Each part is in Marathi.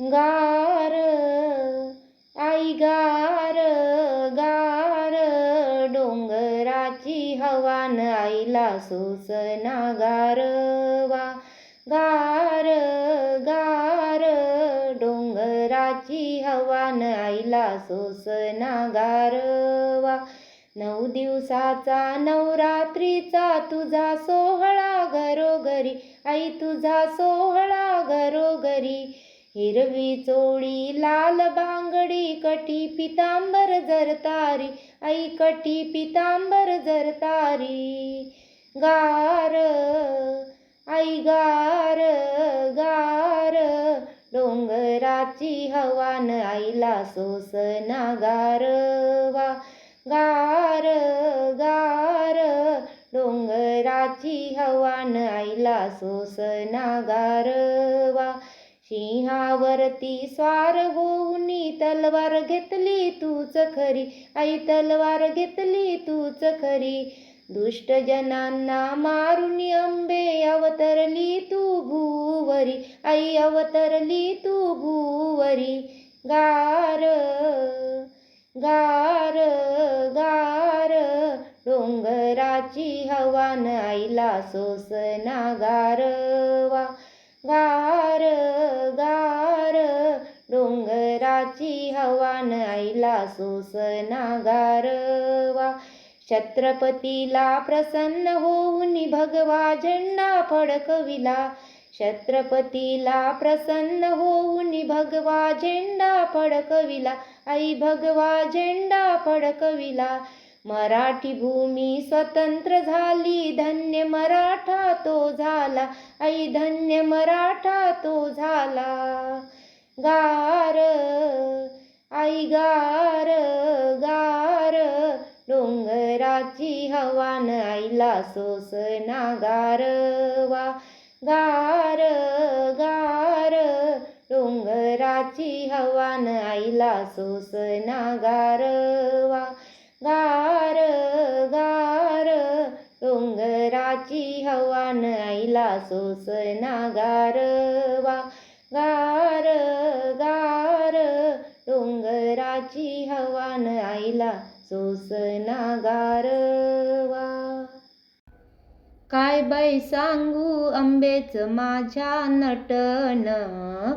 गार आई गार गार. डोंगराची हवान आईला सोसना गारवा गार गार. डोंगराची हवान आईला सोसना गारवा नऊ दिवसाचा नवरात्रीचा तुझा सोहळा घरोघरी. आई तुझा सोहळा घरोघरी. हिरवी चोळी लाल बांगडी कटी पितांबर जरतारी आई कटी पितांबर जरतारी गार आई गार गार डोंगराची हवान आईला सोसना गारवा. गार गार डोंगराची हवान आईला सोसना गार सिंहावरती स्वार होऊनी तलवार घेतली तूच खरी. आई तलवार घेतली तूच खरी. दुष्ट जनांना मारून अंबे अवतरली तू भूवरी. आई अवतरली तू भूवरी. गार गार गार. डोंगराची हवान आईला सोसना गारवा गार गार डोंगराची हवान आईला सोसना गारवा छत्रपतीला प्रसन्न होऊन भगवा झेंडा फडकविला. छत्रपतीला प्रसन्न होऊन भगवा झेंडा फडकविला. आई भगवा झेंडा फडकविला. मराठी भूमी स्वतंत्र झाली धन्य मराठा तो झाला आई धन्य मराठा तो झाला. गार आई गार गार डोंगराची हवान आईला सोसना गारवा गार गार डोंगराची हवान आईला सोसना गारवा गार गार डोंगराची हवान आईला सोसना गारवा गार गार डोंगराची हवान आईला सोसना गारवा काय बाई सांगू आंबेच माझ्या नटन?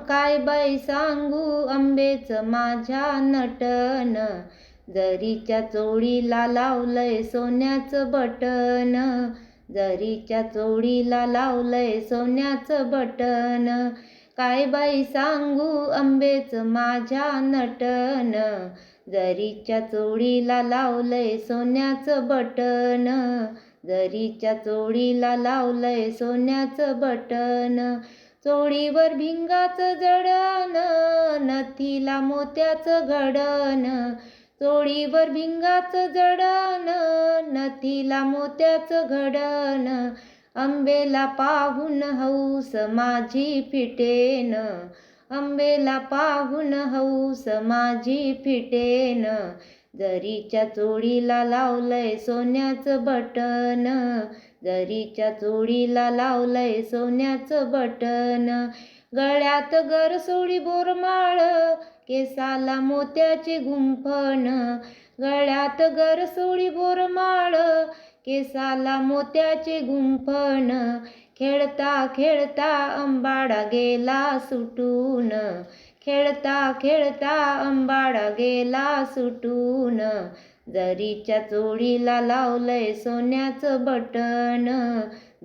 काय बाई सांगू आंबेच माझ्या नटन? जरीच्या चोळीला लावलंय सोन्याचं बटन जरीच्या चोळीला लावलंय सोन्याचं बटन काय बाई सांगू आंबेच माझ्या नटन जरीच्या चोळीला लावलंय सोन्याचं बटन जरीच्या चोळीला लावलंय सोन्याचं बटन चोळीवर भिंगाचं जडण नथीला मोत्याचं घडण चोळीवर भिंगाचं जडण नथीला मोत्याचं घडण आंबेला पाहून हौस माझी फिटेन आंबेला पाहून हौस माझी फिटेन जरीच्या चोळीला लावलंय सोन्याचं बटन जरीच्या चोळीला लावलंय सोन्याचं बटन गळ्यात गरसोळी बोरमाळ केसाला मोत्याचे गुंफण गळ्यात गरसोळी बोरमाळ केसाला मोत्याचे गुंफण खेळता खेळता अंबाडा गेला सुटून खेळता खेळता अंबाडा गेला सुटून जरीच्या चोळीला लावलंय सोन्याचं बटन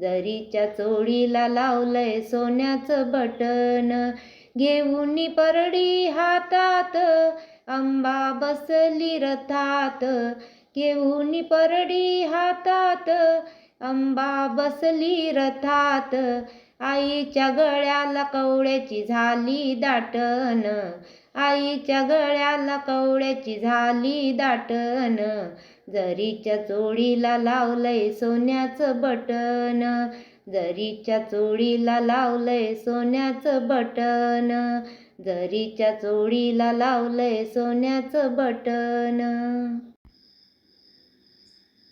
जरीच्या चोळीला लावलंय सोन्याचं बटन घेऊन परडी हातात अंबा बसली रथात. घेऊन परडी हातात अंबा बसली रथात. आईच्या गळ्याला कवड्याची झाली दाटन आईच्या गळ्याला कवड्याची झाली दाटन जरीच्या चोळीला लावलंय सोन्याचं बटन जरीच्या चोळीला लावलंय सोन्याचं बटन. जरीच्या चोळीला लावलंय सोन्याचं बटन.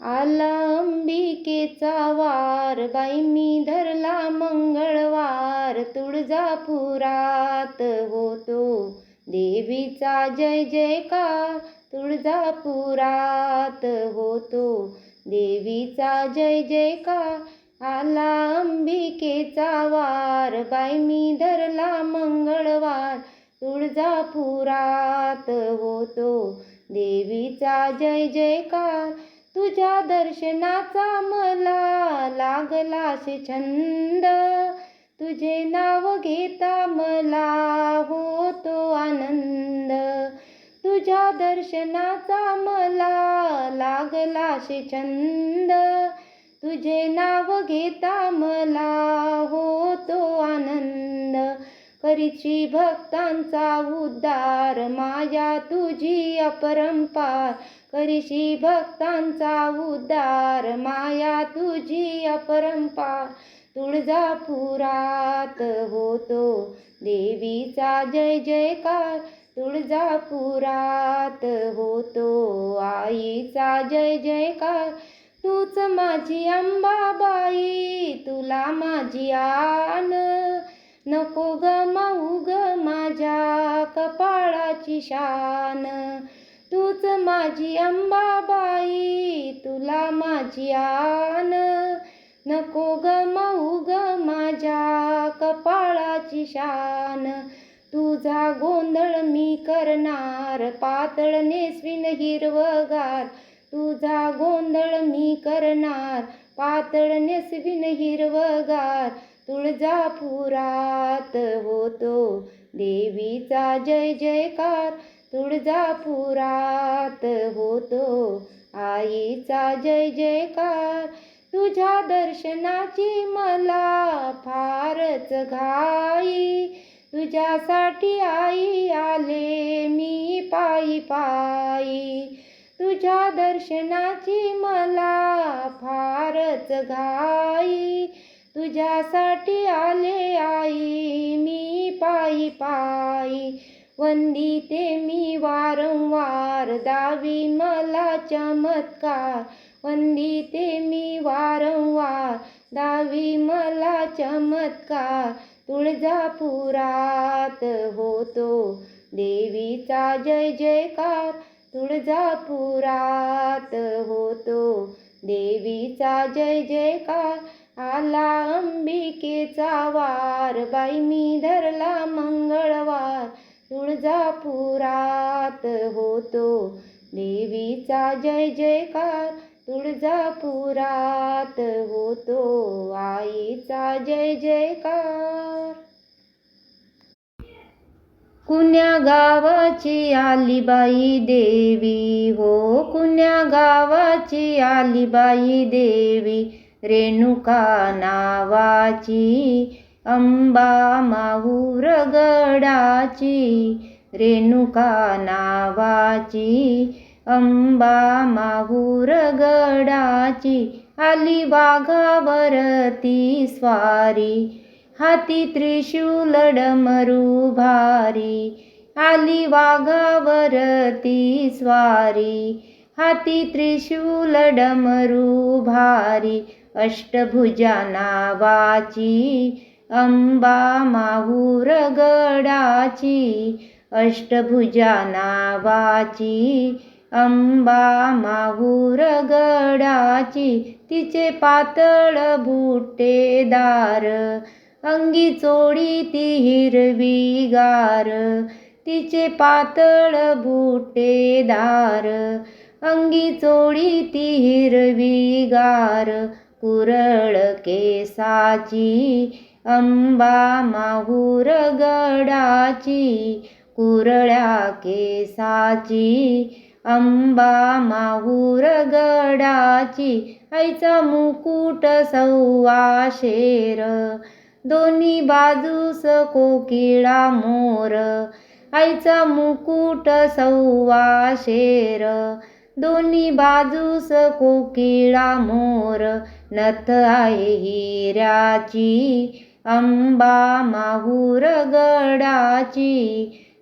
आला अंबिकेचा वार बाई मी धरला मंगळवार तुळजापुरात होतो. देवीचा जय जयकार तुळजापुरात होतो. देवीचा जय जयकार आला अंबिकेचा वार बाई मी धरला मंगळवार. तुळजापुरात होतो देवीचा जय जयकार. तुझ्या दर्शनाचा मला लागलासे छंद. तुझे नाव घेता मला होतो आनंद. तुझ्या दर्शनाचा मला लागलासे छंद. तुझे नाव घेता मला होतो आनंद. करीची भक्तांचा उद्धार माया तुझी अपरंपार करीशी भक्तांचा उद्धार माया तुझी अपरंपार तुळजापुरात होतो देवीचा जय जयकार. तुळजापुरात होतो आईचा जय जयकार. तूच माझी अंबाबाई तुला माझी आन. नको ग माऊ ग माझ्या कपाळाची शान. तूच माझी अंबाबाई तुला माझी आन. नको ग माऊ ग माझ्या कपाळाची शान. तुझा गोंधळ मी करणार पातळ नेसवीन हिरवगार. तुझा गोंधळ मी करणार पातळ नेसवीन हिरवगार. तुळजापुरात होतो देवीचा जय जयकार. तुळजापुरात होतो आईचा जय जयकार. तुझ्या दर्शनाची मला फारच घाई. तुझ्यासाठी आई आले मी पायी पायी. तुझ्या दर्शनाची मला फारच घाई. तुझ्यासाठी आले आई मी पायी पायी. वंदिते मी वारंवार दावी मला चमत्कार. वंदिते मी वारंवार दावी मला चमत्कार. तुळजापुरात होतो देवीचा जय जयकार. तुळजापुरात होतो. देवीचा जय जयकार आला अंबिकेचा वार. बाई मी धरला मंगळवार. तुळजापुरात होतो. देवीचा जय जयकार तुळजापुरात होतो. आईचा जय जयकार. कुण्या गावाची आली बाई देवी? हो कुण्या गावाची आली बाई देवी. रेणुका नावाची अंबा माहूर गडाची रेणुका नावाची अंबा माहूर गडाची आली वाघावरती स्वारी. हाती त्रिशूल डमरू भारी आली वाघावरती स्वारी. हाती त्रिशूल डमरू भारी अष्टभुजा नावाची अंबा माहूर गडाची. अष्टभुजा नावाची अंबा माहूर गडाची. तिचे पातळ बुट्टेदार अंगी चोळी ती हिरवी गार तिचे पातळ बुटेदार अंगी चोळी ती हिरवी गार कुरळ केसाची अंबा माहूर गडाची कुरळ्या केसाची अंबा माहूर गडाची आईचा मुकुट सव्वा शेर. दोन्ही बाजूस कोकिळा मोर. आईचा मुकुट सव्वा शेर. दोन्ही बाजूस कोकिळा मोर. नथ आहे हिऱ्याची अंबा माहूर गडाची.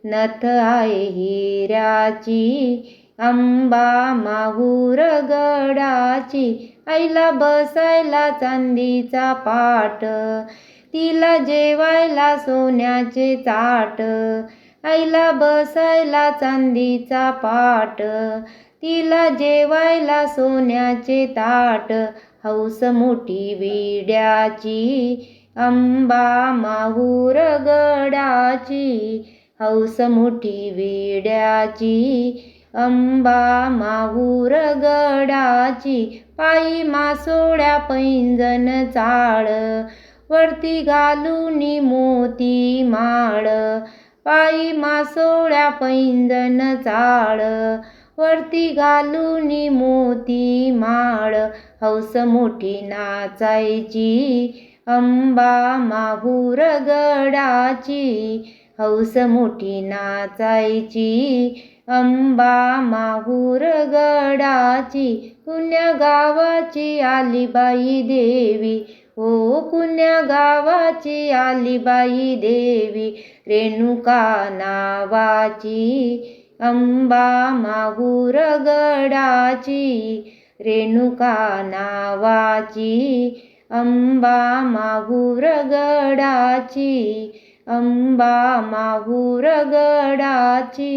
नथ आहे हिऱ्याची अंबा माहूर गडाची. आईला बसायला चांदीचा पाट तिला जेवायला सोन्याचे ताट आईला बसायला चांदीचा पाट तिला जेवायला सोन्याचे ताट हौस मोठी विड्याची अंबा माहूर गडाची हौस मोठी विड्याची अंबा माहूर गडाची पायी मासोळ्या पैंजन चाळ वरती घालून मोती माळ. पायी मासोळ्या पैंजण चाळ. वरती घालून मोती माळ. हौस मोठी नाचायची. अंबा माहूर गडाची. हौस मोठी नाचायची. अंबा माहूर गडाची. पुण्या गावाची आलीबाई देवी. हो पुण्या गावाची आलीबाई देवी रेणुका नावाची अंबा माहूर गडाची रेणुका नावाची अंबा माहूर गडाची अंबा माहूर गडाची.